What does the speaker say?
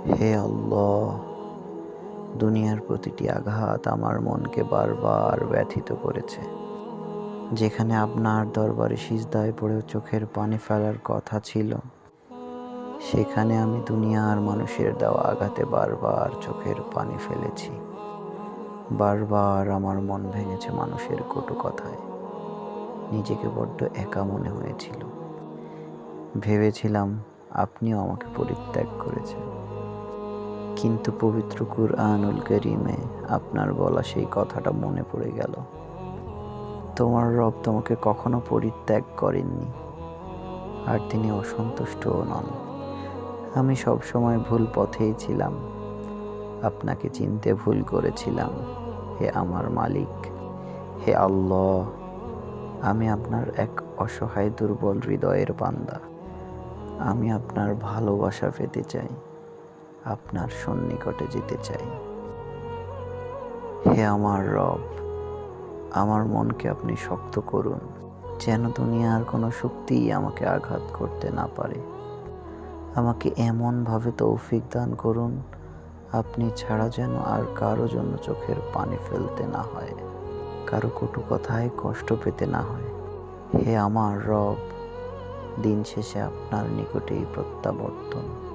হে আল্লাহ, দুনিয়ার প্রতিটি আঘাত আমার মনকে বারবার ব্যথিত করেছে। যেখানে আপনার দরবারে সিজদায় পড়েও চোখের পানি ফেলার কথা ছিল, সেখানে আমি দুনিয়ার মানুষের দেওয়া আঘাতে বারবার চোখের পানি ফেলেছি। বারবার আমার মন ভেঙেছে মানুষের কটু কথায়। নিজেকে বড্ড একা মনে হয়েছিল। ভেবেছিলাম আপনিও আমাকে পরিত্যাগ করেছেন। কিন্তু পবিত্র কুরআনুল করিমে আপনার বলা সেই কথাটা মনে পড়ে গেল। তোমার রব তোমাকে কখনো পরিত্যাগ করেননি, আর তিনি অসন্তুষ্টও নন। আমি সবসময় ভুল পথেই ছিলাম। আপনাকে চিনতে ভুল করেছিলাম। হে আমার মালিক, হে আল্লাহ, আমি আপনার এক অসহায় দুর্বল হৃদয়ের বান্দা। আমি আপনার ভালোবাসা পেতে চাই। আপনার সন্নিকটে যেতে চাই। হে আমার রব, আমার মনকে আপনি শক্ত করুন, যেন দুনিয়ার কোনো শক্তিই আমাকে আঘাত করতে না পারে। আমাকে এমনভাবে তৌফিক দান করুন, আপনি ছাড়া যেন আর কারও জন্য চোখের পানি ফেলতে না হয়, কারও কটু কথায় কষ্ট পেতে না হয়। হে আমার রব, দিন শেষে আপনার নিকটেই প্রত্যাবর্তন।